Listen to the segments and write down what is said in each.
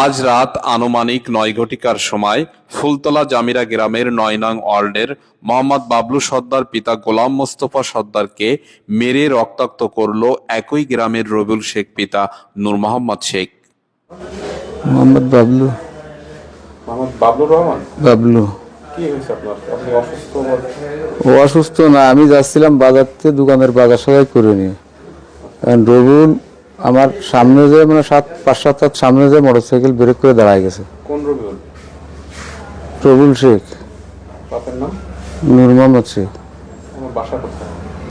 আজ রাত আনুমানিক নয় ঘটিকার সময় ফুলতলা জামিরা গ্রামের নয় নং ওয়ার্ডের মোহাম্মদ বাবলু সর্দার পিতা গোলাম মোস্তফা সর্দারকে মেরে রক্তাক্ত করল একই গ্রামের রবিউল শেখ পিতা নূর মোহাম্মদ শেখ। মোহাম্মদ বাবলু। মোহাম্মদ বাবলুর রহমান? বাবলু। কি হয়েছে আপনার? আপনি অসুস্থ ও অসুস্থ না আমি যাচ্ছিলাম বাজার থেকে দোকানের বাজার সবাই করে নিয়ে। রবিউল আমার সামনে যে মানে সাত পাঁচ সাত হাত সামনে যে মোটর সাইকেল ব্রেক করে দাঁড়ায় গেছে। কোন রবিউল রবিউল শেখ। বাপের নাম? নূর মোহাম্মদ শেখ। আমার বাসা কোথায়?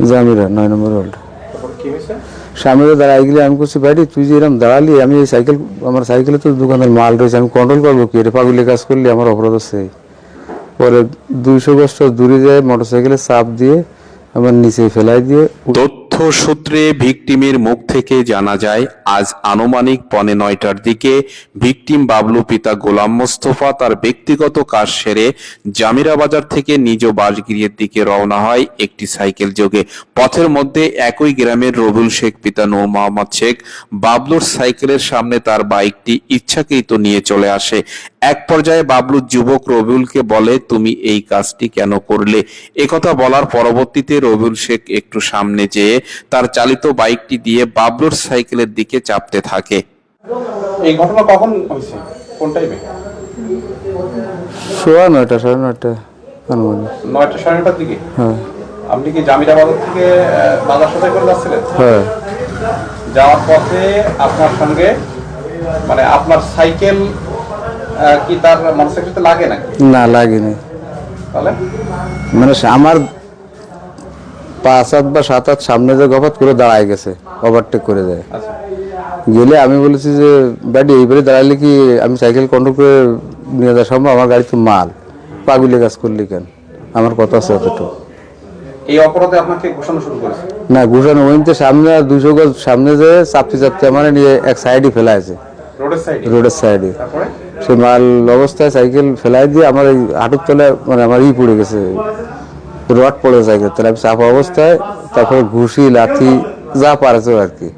জামিরা নয় নম্বর কি সামনে যে দাঁড়ায় গেলে আমি করছি বাড়ি তুই যে এরকম দাঁড়ালি আমি এই সাইকেল আমার সাইকেলে তো দোকানের মাল রয়েছে আমি কন্ট্রোল করব কি? এটা পাগুলি কাজ করলে আমার অপরাধ আছে। পরে দুইশো গজ দূরে যায় মোটর সাইকেলে চাপ দিয়ে আমার নিচে ফেলাই দিয়ে সূত্রে ভিকটিমের মুখ থেকে জানা যায়, আজ আনুমানিক পনে নয়টার দিকে ভিকটিম বাবলু পিতা গোলাম মোস্তফা তার ব্যক্তিগত কাজ সেরে জামিরা বাজার থেকে নিজ বাসগৃহের দিকে রওনা হয় একটি সাইকেল যোগে। পথের মধ্যে একই গ্রামের রবুল শেখ পিতা নূর মোহাম্মদ শেখ বাবলুর সাইকেলের সামনে তার বাইকটি ইচ্ছাকৃত নিয়ে চলে আসে। এক পর্যায়ে বাবলু যুবক রবিউলকে বলে তুমি এই কাজটি কেন করলে? একথা বলার পরবর্তীতে রবিউল শেখ একটু সামনে যেয়ে তার চালিত বাইকটি দিয়ে বাবলুর সাইকেলের দিকে চাপতে থাকে। এই ঘটনা কখন হয়েছে? কোন টাইমে সোয়া নয়টা সাড়ে নয়টা নয়টা সাড়ে নটার দিকে? হ্যাঁ। আপনি কি জামিরা বাজার থেকে বাজার সদাই করে যাচ্ছিলেন? হ্যাঁ। যাওয়ার পথে আপনার সঙ্গে মানে আপনার সাইকেল কি তার মোটরসাইকেলতে লাগে নাকি? না লাগেনি। তাহলে? মানে আমার পাঁচ হাত বা সাত হাত সামনে যে গফাত করে দাঁড়ায় গেছে ওভারটেক করে যায় আচ্ছা। গেলে আমি বলেছি যে ব্যাডি এইবারে দাঁড়াইলে কি আমি সাইকেল কন্ট্রোল করে নিয়ে যাওয়া সম্ভব? আমার গাড়ি তো মাল। পাগুলে কাজ করলি কেন? আমার কথা আছে অতটুকু এই অপরাধে আপনাকে ঘোষণা শুরু করেছে? না ঘুষানো ওইতে সামনে দুশো গজ সামনে যে চাপতে চাপতে আমার নিয়ে এক সাইডে ফেলা আছে। রোডের সাইডে রোডের সাইডে তারপরে? সে মাল অবস্থায় সাইকেল ফেলাই দিয়ে আমার এই হাঁটুর তলায় মানে আমার ই পড়ে গেছে। রড পড়ে সাইকেল তাহলে আমি চাপা অবস্থায় তারপরে ঘুষি লাথি যা পারেছে আর কি।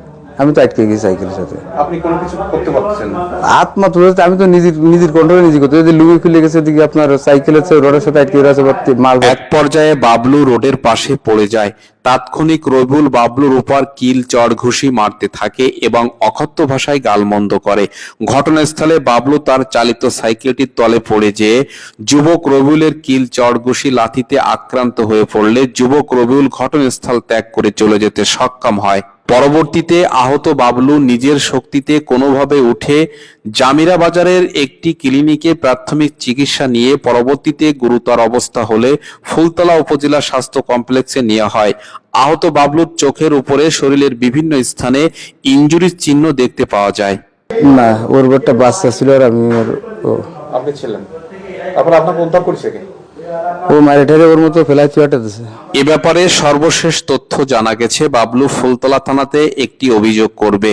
আমি তো আটকে গেছি সাইকেলের সাথে। আপনি কোনো কিছু করতে পারছেন না? আত্মা তুলে আমি তো নিজের নিজের কন্ট্রোলে নিজে করতে যদি লুবি খুলে গেছে দিকে আপনার সাইকেলের রডের সাথে আটকে রয়েছে বা মাল এক পর্যায়ে বাবলু রোডের পাশে পড়ে যায়। তাৎক্ষণিক রবিউল বাবলুর উপর কিল চড় ঘুষি মারতে থাকে এবং অকথ্য ভাষায় গালমন্দ করে। ঘটনাস্থলে বাবলু তার চালিত সাইকেলটির তলে পড়ে যেয়ে যুবক রবিউলের কিল চড় ঘুষি লাথিতে আক্রান্ত হয়ে পড়লে যুবক রবিউল ঘটনাস্থল ত্যাগ করে চলে যেতে সক্ষম হয়। পরবর্তীতে আহত বাবলু নিজের শক্তিতে কোনোভাবে উঠে জামিরা বাজারের একটি ক্লিনিকে প্রাথমিক চিকিৎসা নিয়ে পরবর্তীতে গুরুতর অবস্থা হলে ফুলতলা উপজেলা স্বাস্থ্য কমপ্লেক্সে নেওয়া হয়। আহত বাবলুর চোখের উপরে শরীরের বিভিন্ন স্থানে ইনজুরির চিহ্ন দেখতে পাওয়া যায়। না ওর একটা বাচ্চা ছিল আর আমি ওর আপনি ছিলেন। তারপর আপনাকে উদ্ধার করেছে কে? ও মারিটারে ওর মতো ফেলাই চুয়াটা দিছে। এ ব্যাপারে সর্বশেষ তথ্য জানা গেছে, বাবলু ফুলতলা থানাতে একটি অভিযোগ করবে।